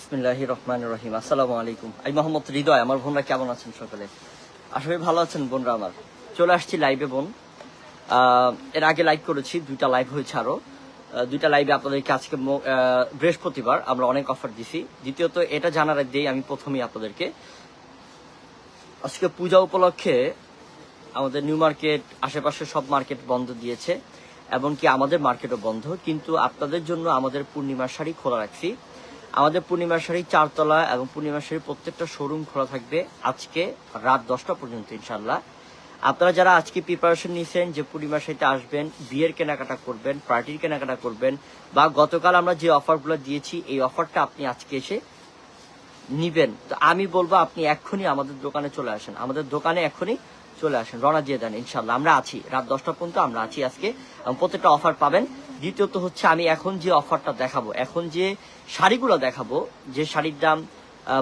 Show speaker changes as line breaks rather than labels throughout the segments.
বিসমিল্লাহ রহমান রহিম। আসসালামু আলাইকুম। আমি মোহাম্মদ হৃদয় আমার বোনরা কেমন আছেন সকলে? করি ভালো আছেন বোনরা আমার। চলে আসছি লাইভে বোন। এর আগে লাইভ করেছি দুইটা লাইভ হয়েছে আরও। আহ, দুইটা লাইভে আপনাদেরকে আজকে বৃহস্পতিবার আমরা অনেক অফার দিছি। দ্বিতীয়ত এটা জানার দিয়েই আমি প্রথমেই আপনাদেরকে আজকে পূজা উপলক্ষে আমাদের নিউ মার্কেট আশেপাশে সব মার্কেট বন্ধ দিয়েছে এবং কি আমাদের মার্কেটও বন্ধ। কিন্তু আপনাদের জন্য আমাদের পূর্ণিমার শাড়ি খোলা রাখছি। আমাদের পূর্ণিমার শাড়ি চারতলা এবং পূর্ণিমার শাড়ি প্রত্যেকটা শোরুম খোলা থাকবে আজকে রাত দশটা পর্যন্ত ইনশাল্লাহ আপনারা যারা আজকে প্রিপারেশন নিয়েছেন যে পূর্ণিমার শাড়িতে আসবেন, বিয়ের কেনাকাটা করবেন পার্টির কেনাকাটা করবেন, বা গতকাল আমরা যে অফারগুলো দিয়েছি, এই অফারটা আপনি আজকে এসে নিবেন। তো আমি বলব, আপনি এক্ষুনি আমাদের দোকানে চলে আসেন। আমাদের দোকানে এক্ষুনি চলে আসেন, রওনা দিয়ে দেন ইনশাল্লাহ আমরা আছি, রাত দশটা পর্যন্ত আমরা আছি আজকে প্রত্যেকটা অফার পাবেন। দ্বিতীয়ত হচ্ছে আমি এখন যে অফারটা দেখাবো, এখন যে শাড়িগুলো দেখাবো, যে শাড়ির দাম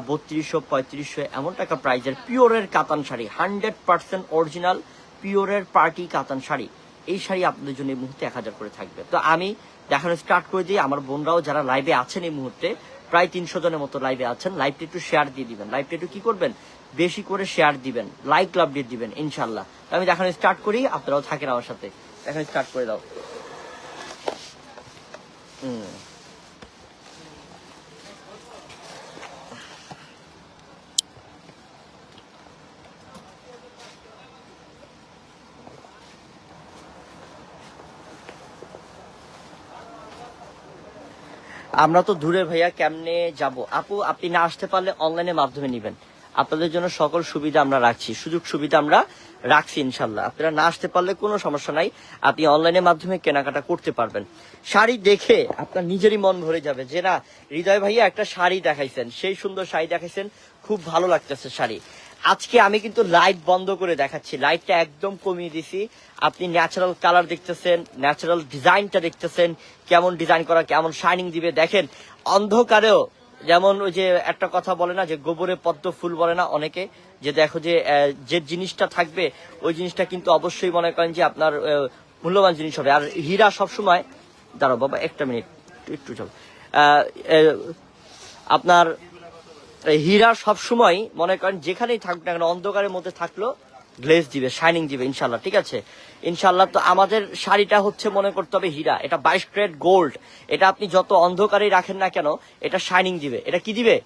বত্রিশশো, পঁয়ত্রিশশো, এমন টাকা প্রাইজের পিওরের কাতান শাড়ি, হান্ড্রেড পার্সেন্ট অরিজিনাল পিওরের পার্টি কাতান শাড়ি, এই শাড়ি আপনাদের জন্য এই মুহূর্তে এক হাজার করে থাকবে। তো আমি দেখানো স্টার্ট করে দিই, আমার বোনরাও যারা লাইভে আছেন এই মুহূর্তে, প্রায় তিনশো জনের মতো লাইভে আছেন লাইভটা একটু শেয়ার দিয়ে দিবেন। লাইভটা একটু কি করবেন? বেশি করে শেয়ার দিবেন লাইক লাভ দিয়ে দিবেন ইনশাল্লাহ আমি দেখানো স্টার্ট করি, আপনারাও থাকেন আমার সাথে। দেখানো স্টার্ট করে দাও। আমরা তো দূরে ভাইয়া কেমনে যাব? আপু আপনি না আসতে পারলে অনলাইনের মাধ্যমে নেবেন। আপনাদের জন্য সকল সুবিধা আমরা রাখছি। সুযোগ সুবিধা আমরা রাখছি ইনশাল্লাহ আপনারা না আসতে পারলে কোনো সমস্যা নাই। আপনি অনলাইনের মাধ্যমে কেনাকাটা করতে পারবেন। শাড়ি দেখে আপনার নিজেরই মন ভরে যাবে যে, না, হৃদয় ভাইয়া একটা শাড়ি দেখাইছেন। সেই সুন্দর শাড়ি দেখাইছেন। খুব ভালো লাগতেছে শাড়ি। আজকে আমি কিন্তু লাইট বন্ধ করে দেখাচ্ছি। লাইটটা একদম কমিয়ে দিছি। আপনি ন্যাচারাল কালার দেখতেছেন ন্যাচারাল ডিজাইনটা দেখতেছেন, কেমন ডিজাইন করা, কেমন শাইনিং দিবে। দেখেন, অন্ধকারেও যেমন ওই যে একটা কথা বলে না যে গোবরে পদ্ম ফুল বলে না অনেকে, যে দেখো যে যে জিনিসটা থাকবে, ওই জিনিসটা কিন্তু অবশ্যই মনে করেন যে আপনার মূল্যবান জিনিস হবে। আর হীরা সবসময়, দাঁড়াও বাবা, একটা মিনিট, একটু চল। আপনার হীরা সবসময় মনে করেন যেখানেই থাকুক না কেন, অন্ধকারের মধ্যে থাকল গ্লেজ দিবে শাইনিং দিবে ইনশাল্লাহ ঠিক আছে? ইনশাল্লাহ তো আমাদের শাড়িটা হচ্ছে মনে করতে হবে হীরা এটা বাইশ ক্রেট গোল্ড। এটা আপনি যত অন্ধকারেই রাখেন না কেন এটা শাইনিং দিবে। এটা কি দিবে?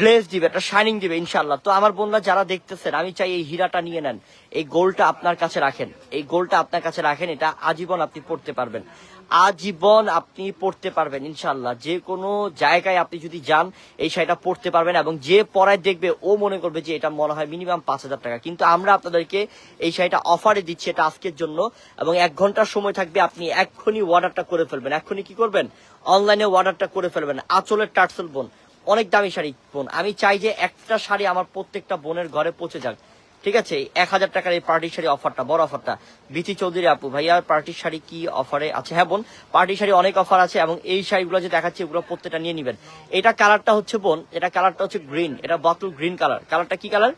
গ্লেজ দিবে এটা শাইনিং দিবে ইনশাল্লাহ তো আমার বন্ধুরা যারা দেখতেছেন আমি চাই এই হীরাটা নিয়ে নেন এই গোলটা আপনার কাছে রাখেন এই গোলটা আপনার কাছে রাখেন এটা আজীবন আপনি পড়তে পারবেন। আজীবন আপনি পড়তে পারবেন ইনশাল্লাহ যে কোনো জায়গায় আপনি যদি যান, এই শাড়িটা পড়তে পারবেন এবং যে পরায় দেখবে, ও মনে করবে যে এটা মনে হয় মিনিমাম পাঁচ হাজার টাকা। কিন্তু আমরা আপনাদেরকে এই শাড়িটা অফারে দিচ্ছি, এটা আজকের জন্য। এবং এক ঘণ্টার সময় থাকবে, আপনি এক্ষুনি অর্ডারটা করে ফেলবেন। এক্ষুনি কি করবেন? অনলাইনে অর্ডারটা করে ফেলবেন। আঁচলের টার্সেল বোন অনেক দামি শাড়ি বোন আমি চাই যে একটা শাড়ি আমার প্রত্যেকটা বোনের ঘরে পৌঁছে যাক। ঠিক আছে এক হাজার টাকার এই পার্টি শাড়ি অফারটা, বড় অফারটা। বিথি চৌধুরী আপু, ভাইয়া পার্টির শাড়ি কি অফারে আছে? হ্যাঁ বোন, পার্টি শাড়ি অনেক অফার আছে এবং এই শাড়িগুলো যে দেখাচ্ছি, এগুলো প্রত্যেকটা নিয়ে নিবেন। এটা কালারটা হচ্ছে বোন, এটা কালারটা হচ্ছে গ্রিন, এটা বটল গ্রিন কালার কালারটা কি কালার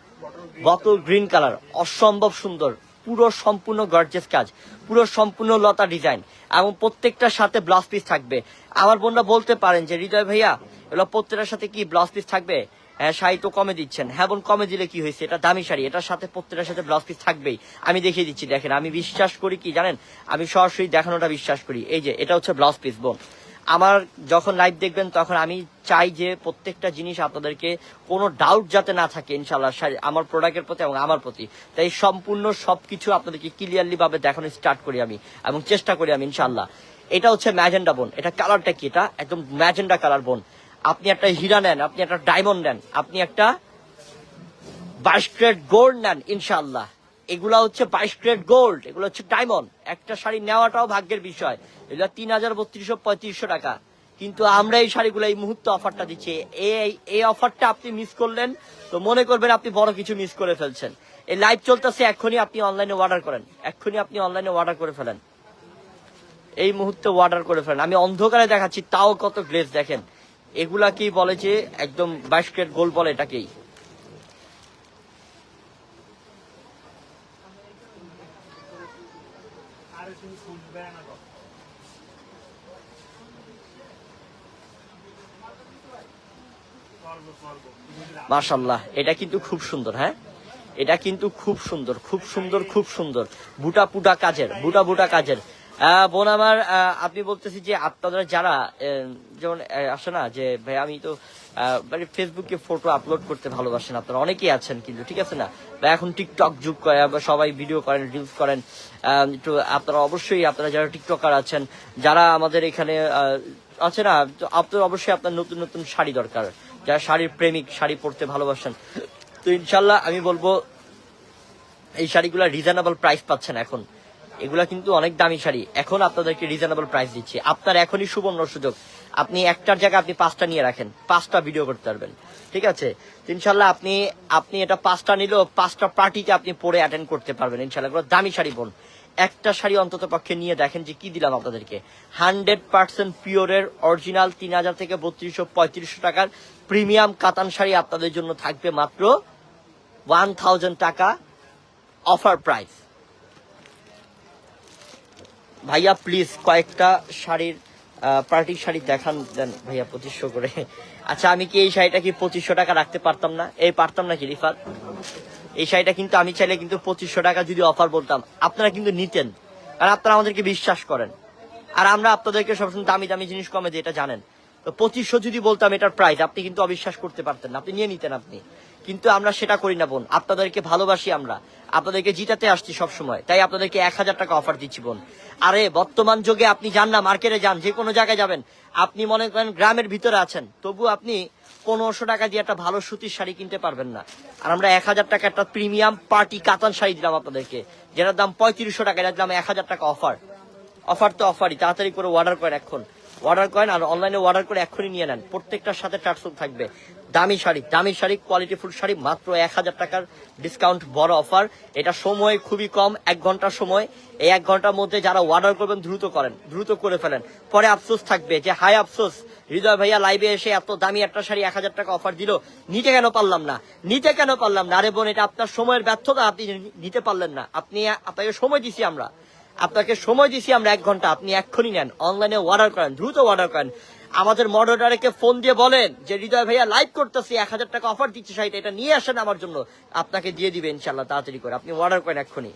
বটল গ্রিন কালার অসম্ভব সুন্দর, পুরো সম্পূর্ণ গর্জেস কাজ, পুরো সম্পূর্ণ লতা ডিজাইন এবং প্রত্যেকটার সাথে ব্লাউজ পিস থাকবে। আমার বোনরা বলতে পারেন যে, হৃদয় ভাইয়া, এগুলো প্রত্যেকটার সাথে কি ব্লাউজ পিস থাকবে? শাড়ি তো কমে দিচ্ছেন। হ্যাঁ বোন, কমে দিলে কি হয়েছে? এটা দামি শাড়ি, এটার সাথে প্রত্যেকটার সাথে ব্লাউজ পিস থাকবেই। আমি দেখিয়ে দিচ্ছি, দেখেন, আমি বিশ্বাস করি কি জানেন? আমি সরাসরি দেখানোটা বিশ্বাস করি। এই যে, এটা হচ্ছে ব্লাউজ পিস বোন। আমার যখন লাইভ দেখবেন, তখন আমি চাই যে প্রত্যেকটা জিনিস আপনাদেরকে কোনো ডাউট যাতে না থাকে ইনশাল্লাহ আমার প্রোডাক্টের প্রতি এবং আমার প্রতি। তাই সম্পূর্ণ সবকিছু আপনাদেরকে ক্লিয়ারলি ভাবে দেখানো স্টার্ট করি আমি এবং চেষ্টা করি আমি ইনশাল্লাহ এটা হচ্ছে ম্যাজেন্ডা বোন। এটা কালারটা কি? এটা একদম ম্যাজেন্ডা কালার বোন। আপনি একটা হীরা নেন, আপনি একটা ডায়মন্ড নেন, আপনি একটা বাইশ ক্রেট গোল্ড নেন ইনশাল্লাহ এগুলা হচ্ছে বাইশ ক্রেট গোল্ড এগুলো হচ্ছে ডায়মন্ড একটা শাড়ি নেওয়াটাও ভাগ্যের বিষয়। এগুলো তিন হাজার বত্রিশশো পঁয়ত্রিশশো টাকা। কিন্তু আমরা এই শাড়িগুলো এই মুহূর্তে অফারটা দিচ্ছি। এই এই অফারটা আপনি মিস করলেন, তো মনে করবেন আপনি বড় কিছু মিস করে ফেলছেন। এই লাইভ চলতেছে এক্ষুনি, আপনি অনলাইনে অর্ডার করেন। এক্ষুনি আপনি অনলাইনে অর্ডার করে ফেলেন। এই মুহূর্তে অর্ডার করে ফেলেন। আমি অন্ধকারে দেখাচ্ছি, তাও কত গ্লেজ দেখেন। এগুলা কি বলে যে একদম বাইশ গোল্ড বলে এটাকেই। মাশাল্লাহ এটা কিন্তু খুব সুন্দর হ্যাঁ? এটা কিন্তু খুব সুন্দর খুব সুন্দর খুব সুন্দর। বুটা পুটা কাজের বুটা বুটা কাজের। বোন আমার আপনি বলতেছি যে আপনারা যারা যেমন আসে না যে, ভাই, আমি তো ফেসবুকে ফটো আপলোড করতে ভালোবাসেন, আপনারা অনেকেই আছেন কিন্তু, ঠিক আছে না? বা এখন টিকটক যুগ করে সবাই ভিডিও করেন রিলস করেন একটু আপনারা অবশ্যই, আপনারা যারা টিকটকার আছেন, যারা আমাদের এখানে আছে না আপনার অবশ্যই আপনার নতুন নতুন শাড়ি দরকার। যারা শাড়ির প্রেমিক, শাড়ি পরতে ভালোবাসেন। তো ইনশাল্লাহ আমি বলব, এই শাড়িগুলো রিজনেবল প্রাইস পাচ্ছেন এখন। এগুলা কিন্তু অনেক দামি শাড়ি। এখন আপনাদেরকে রিজনেবল প্রাইস দিচ্ছি। আপনার এখনই সুবর্ণ সুযোগ। আপনি একটার জায়গায় আপনি পাঁচটা নিয়ে রাখেন। পাঁচটা ভিডিও করতে পারবেন। ঠিক আছে? ইনশাল্লাহ আপনি আপনি এটা পাঁচটা নিলেও পাঁচটা পার্টিতে আপনি পরে অ্যাটেন্ড করতে পারবেন। ইনশাল্লাহ দামি শাড়ি, বোন। একটা শাড়ি অন্তত পক্ষে নিয়ে দেখেন যে কি দিলাম আপনাদেরকে। হান্ড্রেড পার্সেন্ট পিওরের অরিজিনাল তিন হাজার থেকে বত্রিশশো পঁয়ত্রিশশো টাকার প্রিমিয়াম কাতান শাড়ি আপনাদের জন্য থাকবে মাত্র ওয়ান থাউজেন্ড টাকা অফার প্রাইস ভাইয়া প্লিজ কয়েকটা শাড়ির পার্টির শাড়ি দেখান দেন ভাইয়া, পঁচিশশো করে। আচ্ছা আমি কি এই শাড়িটা কি পঁচিশশো টাকা রাখতে পারতাম না? এই পারতাম নাকি, রিফাত? এই শাড়িটা কিন্তু আমি চাইলে কিন্তু পঁচিশশো টাকা যদি অফার বলতাম, আপনারা কিন্তু নিতেন। কারণ আপনারা আমাদেরকে বিশ্বাস করেন। আর আমরা আপনাদেরকে সবসময় দামি দামি জিনিস কমে দিই, এটা জানেন। তো পঁচিশশো যদি বলতাম, এটার প্রাইস আপনি কিন্তু অবিশ্বাস করতে পারতেন না। আপনি নিয়ে নিতেন আপনি। কিন্তু আমরা সেটা করি না, বোন। আপনাদেরকে ভালোবাসি আমরা। আপনাদেরকে জিতাতে আসছি সব সময় তাই আপনাদেরকে এক হাজার টাকা অফার দিচ্ছি, বোন। আরে, বর্তমান যুগে আপনি যান না, মার্কেটে যান, যে কোনো জায়গায় যাবেন। আপনি মনে করেন গ্রামের ভিতরে আছেন, তবু আপনি পনেরোশো টাকা দিয়ে একটা ভালো সুতির শাড়ি কিনতে পারবেন না। আর আমরা এক হাজার টাকা একটা প্রিমিয়াম পার্টি কাতান শাড়ি দিলাম আপনাদেরকে, যেটার দাম পঁয়ত্রিশশো টাকা, এটার দাম এক হাজার টাকা অফার অফার তো অফারই তাড়াতাড়ি করে অর্ডার করেন এখন। অর্ডার করেন আর অনলাইনে অর্ডার করে এখনই নিয়ে নেন। প্রত্যেকটার সাথে টার্সল থাকবে। দামি শাড়ি দামি শাড়ি কোয়ালিটি ফুল শাড়ি, মাত্র এক হাজার টাকার ডিসকাউন্ট বড় অফার এটা সময় খুবই কম, এক ঘণ্টার সময়। এই এক ঘণ্টার মধ্যে যারা অর্ডার করবেন, দ্রুত করেন, দ্রুত করে ফেলেন। পরে আফসোস থাকবে যে হাই আফসোস, হৃদয় ভাইয়া লাইভে এসে এত দামি একটা শাড়ি এক হাজার টাকা অফার দিল। নিতে কেন পারলাম না? নিতে কেন পারলাম না? আরে বোন, এটা আপনার সময়ের ব্যর্থতা, আপনি নিতে পারলেন না। আপনি, আপনাকে সময় দিছি আমরা। আপনাকে সময় দিছি আমরা এক ঘণ্টা। আপনি এক্ষুনি নেন। অনলাইনে অর্ডার করেন, দ্রুত অর্ডার করেন। আমাদের মডারেটারকে ফোন দিয়ে বলেন যে, হৃদয় ভাইয়া লাইভ করতেছি, এক হাজার টাকা অফার দিচ্ছে শাড়িটা এটা নিয়ে আসেন আমার জন্য। আপনাকে দিয়ে দিবে ইনশাল্লাহ তাড়াতাড়ি করে। আপনি অর্ডার করেন এক্ষুনি।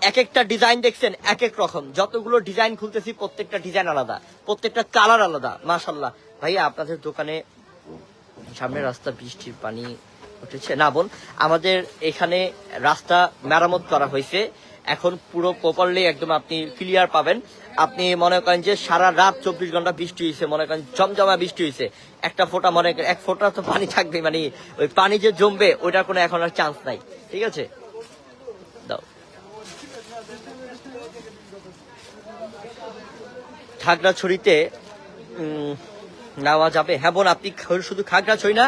এক একটা ডিজাইন দেখছেন এক এক রকম। যতগুলো ডিজাইন খুলতেছি, প্রত্যেকটা ডিজাইন আলাদা, প্রত্যেকটা কালার আলাদা মাশাল্লাহ ভাইয়া, আপনাদের দোকানে সামনে রাস্তা, বৃষ্টির পানি উঠেছে। না বোন, আমাদের এখানে রাস্তা মেরামত করা হয়েছে। এখন পুরো প্রপারলি একদম আপনি ক্লিয়ার পাবেন। আপনি মনে করেন যে সারা রাত চব্বিশ ঘণ্টা বৃষ্টি হয়েছে, মনে করেন জমজমা বৃষ্টি হয়েছে। একটা ফোঁটা মনে করেন, এক ফোঁটা তো পানি থাকবে মানে ওই পানি যে জমবে ওইটার কোনো এখন আর চান্স নাই। ঠিক আছে? দাও। খাগড়াছড়িতে নেওয়া যাবে। হ্যাঁ বোন, আপনি শুধু খাগড়াছড়ি না,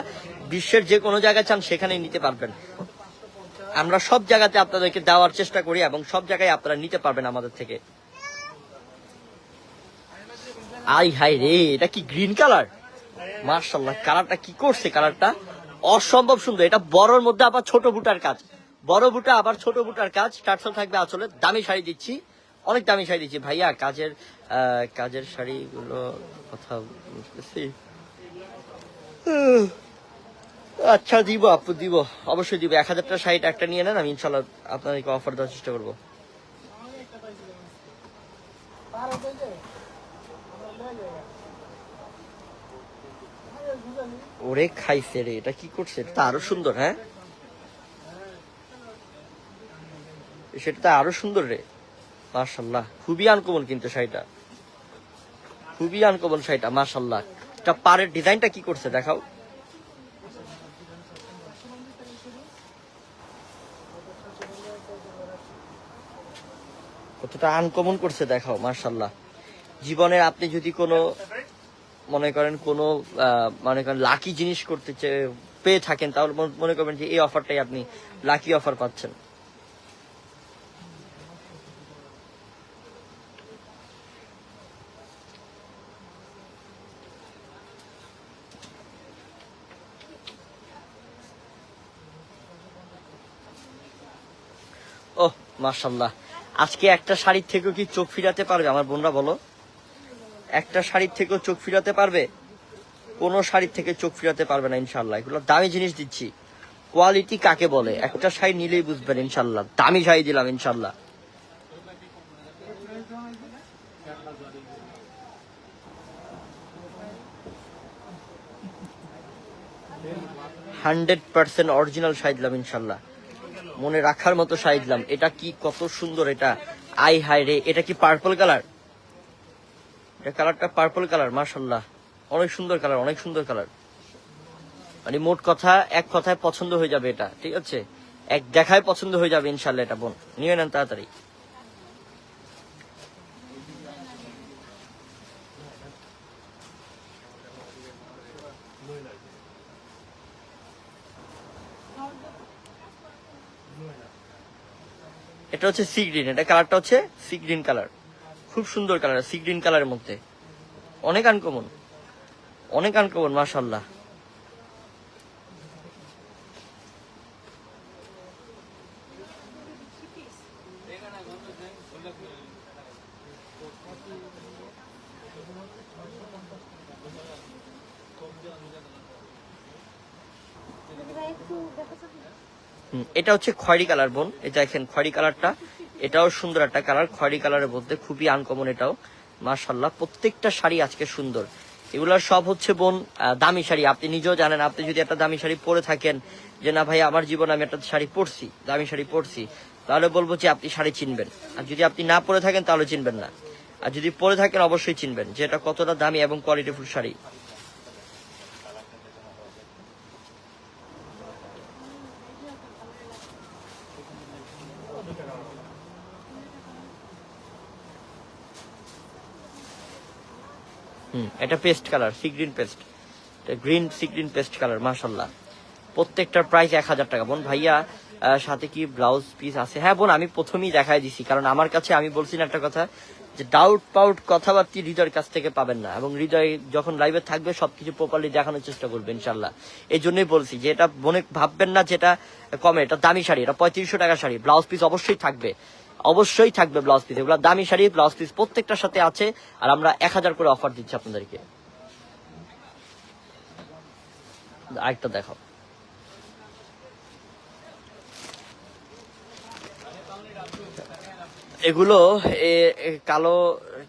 বিশ্বের যে কোনো জায়গায় চান, সেখানেই নিতে পারবেন। আমরা সব জায়গাতে আপনাদেরকে দেওয়ার চেষ্টা করি এবং সব জায়গায় আপনারা নিতে পারবেন আমাদের থেকে। আই হাই রে, এটা কি গ্রিন কালার? মার্শাল্লাহ কালারটা কি করছে কালারটা? অসম্ভব সুন্দর, এটা বড়র মধ্যে আবার ছোট বুটার কাজ। বড় বুটা আবার ছোট বুটার কাজ টাটসল থাকবে আসলে, দামি শাড়ি দিচ্ছি। অনেক দামি শাড়ি দিচ্ছি। ভাইয়া, কাজের কাজের শাড়িগুলো কথা বলতেছি। আচ্ছা দিব আপু, দিব। অবশ্যই দিব। এক হাজারটা শাড়িটা একটা নিয়ে নেন, আমি ইনশাল্লাহ আপনাদেরকে অফার দেওয়ার চেষ্টা করব। ওরে, খাইছে রে, এটা কি করছে? এটা আরও সুন্দর হ্যাঁ? সেটা তো আরও সুন্দর রে। মার্শাল্লাহ খুবই আনকমন কিন্তু শাড়িটা। খুবই আনকমন শাড়িটা মার্শাল্লাহ এটা পাড়ের ডিজাইনটা কি করছে, দেখাও। কতটা আনকমন করছে দেখাও মার্শাল্লাহ জীবনের আপনি যদি কোনো, মনে করেন কোনো মনে করেন লাকি জিনিস করতে পেয়ে থাকেন, তাহলে মনে- করবেন যে এই অফারটাই আপনি লাকি অফার পাচ্ছেন। ওহ মার্শাল্লাহ আজকে একটা শাড়ির থেকেও কি চোখ ফিরাতে পারবে? আমার বোনরা বলো। একটা শাড়ির থেকেও চোখ ফিরাতে পারবে? কোনো শাড়ির থেকে চোখ ফিরাতে পারবে না ইনশাল্লাহ এগুলো দামি জিনিস দিচ্ছি। কোয়ালিটি কাকে বলে? একটা শাড়ি নিলেই বুঝবেন ইনশাল্লাহ দামি শাড়ি দিলাম ইনশাল্লাহ হান্ড্রেড পার্সেন্ট অরিজিনাল শাড়ি দিলাম ইনশাল্লাহ মনে রাখার মতো সাইজলাম এটা কি কত সুন্দর এটা। আই হাই রে, এটা কি পার্পল কালার এটা কালারটা পার্পল কালার মার্শাল্লাহ অনেক সুন্দর কালার অনেক সুন্দর কালার মানে মোট কথা, এক কথায় পছন্দ হয়ে যাবে এটা, ঠিক আছে? এক দেখায় পছন্দ হয়ে যাবে ইনশাল্লাহ এটা বোন। নিয়ে নেন তাড়াতাড়ি। এটা হচ্ছে সি গ্রিন এটা কালারটা হচ্ছে সি গ্রিন কালার খুব সুন্দর কালার সি গ্রিন কালারের মধ্যে। অনেক আনকমন অনেক আনকমন মাশাল্লাহ এটা হচ্ছে খয়েরি কালার বোন। এটা দেখেন খয়েরি কালারটা, এটাও সুন্দর একটা কালার। খয়েরি কালারের মধ্যে খুবই আনকমন এটাও। মাশাল্লাহ প্রত্যেকটা শাড়ি আজকে সুন্দর। এগুলোর সব হচ্ছে বোন দামি শাড়ি। আপনি নিজেও জানেন, আপনি যদি একটা দামি শাড়ি পরে থাকেন যে, না ভাই, আমার জীবনে আমি একটা শাড়ি পরছি, দামি শাড়ি পরছি, তাহলে বলব যে, আপনি শাড়ি চিনবেন। আর যদি আপনি না পরে থাকেন, তাহলে চিনবেন না। আর যদি পরে থাকেন, অবশ্যই চিনবেন যে, এটা কতটা দামি এবং কোয়ালিটিফুল শাড়ি। এটা paste colour sea green paste. Green sea green paste colour মাশাল্লাহ প্রত্যেকটার প্রাইস এক হাজার টাকা। বোন, ভাইয়া সাথে কি ব্লাউজ পিস আছে? হ্যাঁ বোন, আমি প্রথমেই দেখাই দিছি, কারণ আমার কাছে আমি বলছি না একটা কথা, যে ডাউট পাউট কথাবার্তি হৃদয়ের কাছ থেকে পাবেন না, এবং হৃদয় যখন লাইভে থাকবে, সবকিছু প্রপারলি দেখানোর চেষ্টা করবে ইনশাল্লাহ এই জন্যই বলছি, যে এটা মনে ভাববেন না যেটা কমে, এটা দামি শাড়ি, এটা পঁয়ত্রিশশো টাকা শাড়ি ব্লাউজ পিস অবশ্যই থাকবে। অবশ্যই থাকবে ব্লাউজ পিস এগুলো দামি শাড়ি, ব্লাউজ পিস প্রত্যেকটার সাথে আছে। আর আমরা এক হাজার করে অফার দিচ্ছি আপনাদেরকে। আরেকটা দেখাও। এগুলো কালো,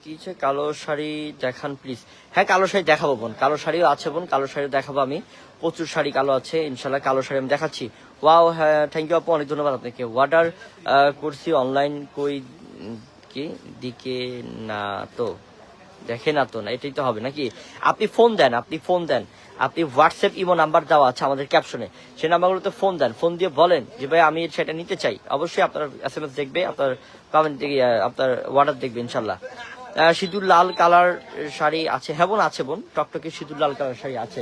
কি কালো শাড়ি দেখান প্লিজ হ্যাঁ কালো শাড়ি দেখাবো বোন। কালো শাড়িও আছে বোন, কালো শাড়ি দেখাবো আমি। প্রচুর শাড়ি কালো আছে, ইনশাল্লাহ কালো শাড়ি আমি দেখাচ্ছি। ওয়াও হ্যাঁ থ্যাংক ইউ আপু, অনেক ধন্যবাদ আপনাকে। অর্ডার করছি অনলাইন কই কি? দিকে না, তো। দেখে না তো না, এটাই তো হবে নাকি? আপনি ফোন দেন, আপনি ফোন দেন। আপনি হোয়াটসঅ্যাপ ইমো নাম্বার দেওয়া আছে আমাদের ক্যাপশনে সেই নাম্বারগুলোতে ফোন দেন ফোন দিয়ে বলেন যে, ভাই, আমি সেটা নিতে চাই। অবশ্যই আপনার এস এম এস দেখবে আপনার কমেন্ট আপনার অর্ডার দেখবে ইনশাল্লাহ। সিঁদুর লাল কালার শাড়ি আছে হ্যাঁ বোন আছে বোন? টকটকে সিঁদুর লাল কালার শাড়ি আছে।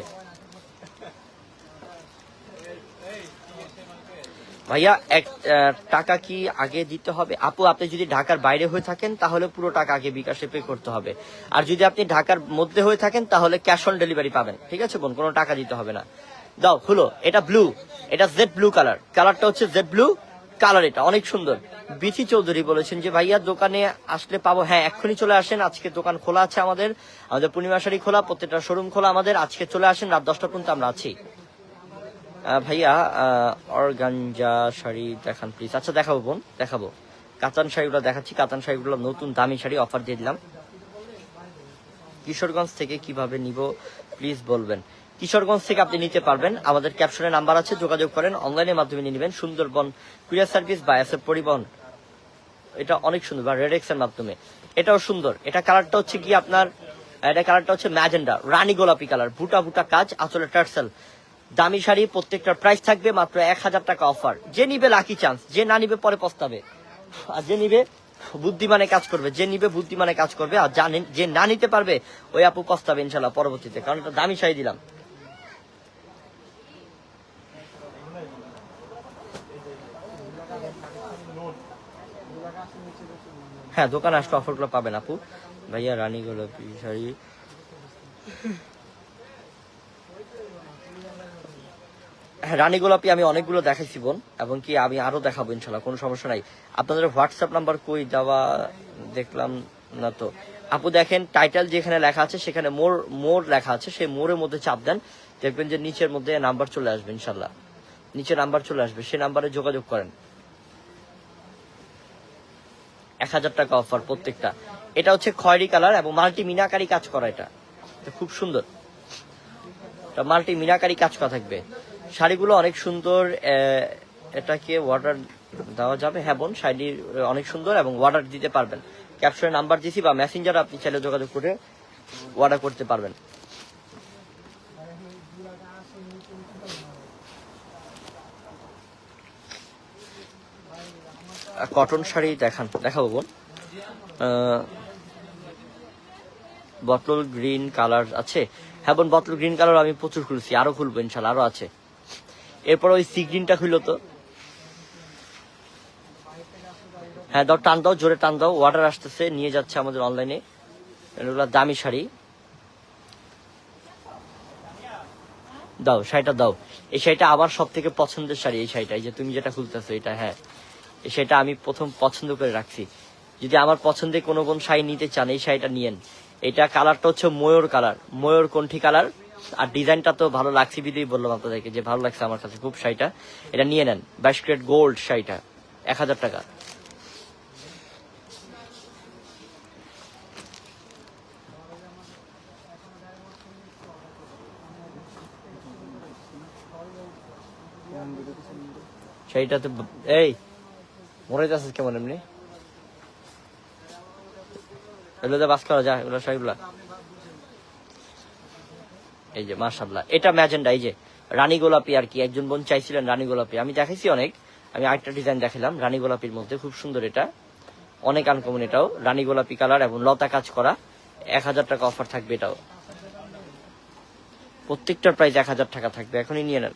ভাইয়া, এক টাকা কি আগে দিতে হবে? আপু, আপনি যদি ঢাকার বাইরে হয়ে থাকেন, তাহলে পুরো টাকা আগে বিকাশে পে করতে হবে। আর যদি আপনি ঢাকার মধ্যে হয়ে থাকেন, তাহলে ক্যাশ অন ডেলিভারি পাবেন। ঠিক আছে বোন? কোনো টাকা দিতে হবে না। দাও হলো এটা ব্লু এটা জেড ব্লু কালার কালারটা হচ্ছে জেড ব্লু কালার এটা, অনেক সুন্দর। বিথি চৌধুরী বলেছেন যে, ভাইয়া, দোকানে আসলে পাবো। হ্যাঁ এক্ষুনি চলে আসেন। আজকে দোকান খোলা আছে আমাদের। আমাদের পূর্ণিমা শাড়ি খোলা, প্রত্যেকটা শোরুম খোলা আমাদের। আজকে চলে আসেন। রাত দশটা পর্যন্ত আমরা আছি। ভাইয়া অর্গানজা শাড়ি দেখান প্লিজ আচ্ছা দেখাবো, বোন, দেখাবো। কাতান শাড়িগুলো দেখাচ্ছি। কাতান শাড়িগুলো নতুন দামি শাড়ি অফার দিয়ে দিলাম। কিশোরগঞ্জ থেকে কীভাবে নিব প্লিজ বলবেন। কিশোরগঞ্জ থেকে আপনি নিতে পারবেন। আমাদের ক্যাপশনে নাম্বার আছে, যোগাযোগ করেন। অনলাইনের মাধ্যমে নিয়ে নেবেন। সুন্দরবন কুরিয়ার সার্ভিস বা এসএফ পরিবহন। এটা অনেক সুন্দর, বা রেডেক্স এর মাধ্যমে। এটাও সুন্দর। এটা কালারটা হচ্ছে কি আপনার, এটা কালারটা হচ্ছে ম্যাজেন্ডা, রানী গোলাপি কালার বুটা বুটা কাজ আসলে টার্সেল। দামি শাড়ি প্রত্যেকটার প্রাইস থাকবে মাত্র এক হাজার টাকা অফার যে নিবে লাকি চান্স যে না নিবে পরে পস্তাবে। আর যে নিবে বুদ্ধিমানে কাজ করবে, যে নিবে বুদ্ধিমানে কাজ করবে, আর জানেন যে না নিতে পারবে, ওই আপু পস্তাবে ইনশাল্লাহ পরবর্তীতে, কারণ এটা দামি শাড়ি দিলাম। হ্যাঁ দোকানে আসলে অফারগুলো পাবেন আপু। ভাইয়া, রানী গোলাপি শাড়ি। রানী গোলাপি আমি অনেকগুলো দেখাইছি বোন, এবং কি আমি আরও দেখাবো ইনশাল্লাহ, কোনো সমস্যা নাই। আপনাদের হোয়াটসঅ্যাপ নাম্বার কই দেওয়া দেখলাম না তো। আপু দেখেন টাইটেল যেখানে লেখা আছে, সেখানে মোর মোর লেখা আছে, সেই মোরের মধ্যে চাপ দেন। দেখবেন যে নিচের মধ্যে নাম্বার চলে আসবে ইনশাল্লাহ। নিচে নাম্বার চলে আসবে সেই নাম্বারে যোগাযোগ করেন। এক হাজার টাকা অফার প্রত্যেকটা। এটা হচ্ছে খয়েরি কালার এবং মাল্টি মিনাকারি কাজ করা এটা। খুব সুন্দর। মাল্টি মিনাকারি কাজ করা থাকবে। শাড়িগুলো অনেক সুন্দর এটাকে অর্ডার দেওয়া যাবে। হ্যাঁ বোন, শাড়ি অনেক সুন্দর এবং অর্ডার দিতে পারবেন। ক্যাপশনে নাম্বার দিছি বা মেসেঞ্জার আপনি চাইলে যোগাযোগ করে অর্ডার করতে পারবেন। কটন শাড়ি দেখান, দেখাবো বোন। বটল গ্রিন কালার আছে। হ্যাঁ বোন বটল গ্রিন কালার আমি প্রচুর খুলছি, আরও খুলবো ইনশাল্লাহ, আরও আছে। এরপর ওই সি গ্রিনটা খুললো তো। হ্যাঁ দাও, টান দাও, জোরে টান দাও অর্ডার আসতেছে, নিয়ে যাচ্ছে আমাদের অনলাইনে এগুলো দামি শাড়ি। দাও, শাড়িটা দাও। এই শাড়িটা আবার সব থেকে পছন্দের শাড়ি, এই শাড়িটা, এই যে তুমি যেটা খুলতেছো এটা হ্যাঁ। এই শাড়িটা আমি প্রথম পছন্দ করে রাখছি। যদি আমার পছন্দের কোনো কোন শাড়ি নিতে চান, এই শাড়িটা নিয়েন। এটা কালারটা হচ্ছে ময়ূর কালার ময়ূর কণ্ঠী কালার আর ডিজাইনটা তো ভালো লাগছে বিদেই বললাম আপনাদেরকে, যে ভালো লাগছে আমার কাছে খুব শাড়িটা। এটা নিয়ে নেন, বাইশ ক্রেট গোল্ড শাড়িটা, এক হাজার টাকা। এই, মরে যাচ্ছে কেমন এমনি? বাস করা যায় এগুলো শাড়িগুলা। এই যে মার্শাল্লাহ এটা ম্যাজেন্ডা, এই যে, রানী গোলাপি আর কি। একজন বোন চাইছিলেন রানী গোলাপি। আমি দেখেছি অনেক। আমি আরেকটা ডিজাইন দেখালাম রানী গোলাপির মধ্যে খুব সুন্দর এটা। অনেক আনকমন এটাও। রানী গোলাপি কালার এবং লতা কাজ করা। এক হাজার টাকা অফার থাকবে এটাও। প্রত্যেকটার প্রাইস এক হাজার টাকা থাকবে। এখনই নিয়ে নেন।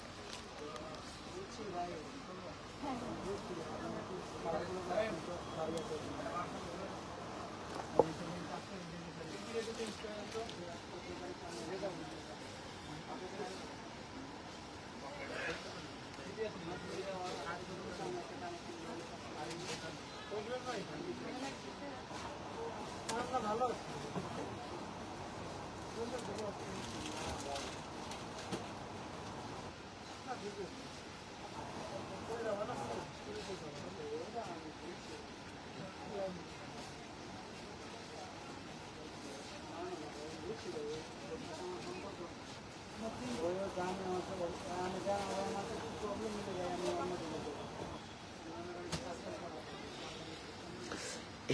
এই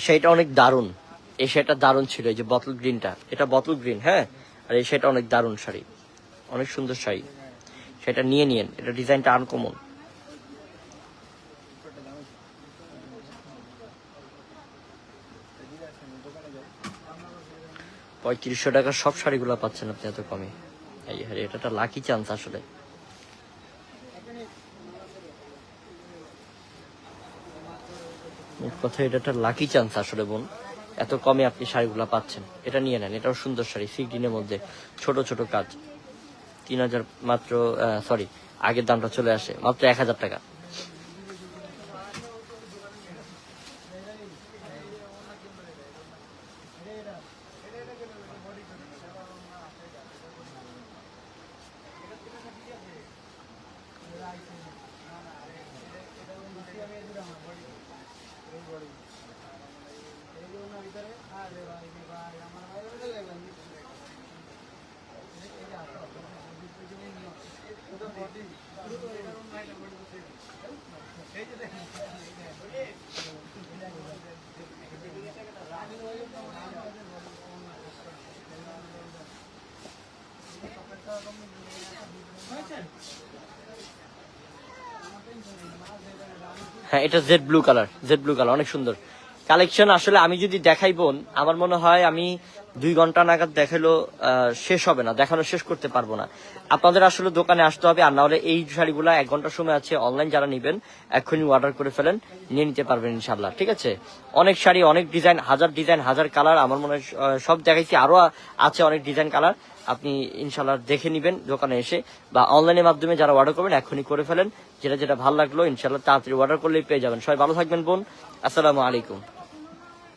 শাড়িটা অনেক দারুণ। এই শাড়িটা দারুণ ছিল, এই যে বটল গ্রিনটা এটা বটল গ্রিন হ্যাঁ? আর এই শাড়িটা অনেক দারুণ শাড়ি। অনেক সুন্দর শাড়ি। সেটা নিয়ে নিয়েন, এটা ডিজাইনটা আনকমন পঁয়ত্রিশশো টাকার সব শাড়িগুলো পাচ্ছেন আপনি এত কমে। এটা একটা লাকি চান্স আসলে। কথা, এটা একটা লাকি চান্স আসলে বোন। এত কমে আপনি শাড়িগুলো পাচ্ছেন। এটা নিয়ে নেন, এটাও সুন্দর শাড়ি সি গ্রিনের মধ্যে ছোট ছোট কাজ। তিন হাজার মাত্র সরি আগের দামটা চলে আসে, মাত্র এক হাজার টাকা। হ্যাঁ এটা jade blue colour jade blue colour অনেক সুন্দর। কালেকশন আসলে আমি যদি দেখাই বোন, আমার মনে হয় আমি দুই ঘণ্টা নাগাদ দেখাল শেষ হবে না, দেখানো শেষ করতে পারব না। আপনাদের আসলে দোকানে আসতে হবে, আর না হলে এই শাড়িগুলো এক ঘণ্টার সময় আছে অনলাইন যারা নেবেন, এক্ষুনি অর্ডার করে ফেলেন, নিয়ে নিতে পারবেন ইনশাল্লাহ ঠিক আছে? অনেক শাড়ি, অনেক ডিজাইন হাজার ডিজাইন হাজার কালার আমার মনে হয় সব দেখাইছি, আরও আছে অনেক ডিজাইন কালার আপনি ইনশাল্লাহ দেখে নিবেন দোকানে এসে বা অনলাইনের মাধ্যমে যারা অর্ডার করবেন, এখনই করে ফেলেন। যেটা যেটা ভালো লাগল ইনশাল্লাহ তাড়াতাড়ি অর্ডার করলেই পেয়ে যাবেন। সবাই ভালো থাকবেন, বোন। আসসালামু আলাইকুম।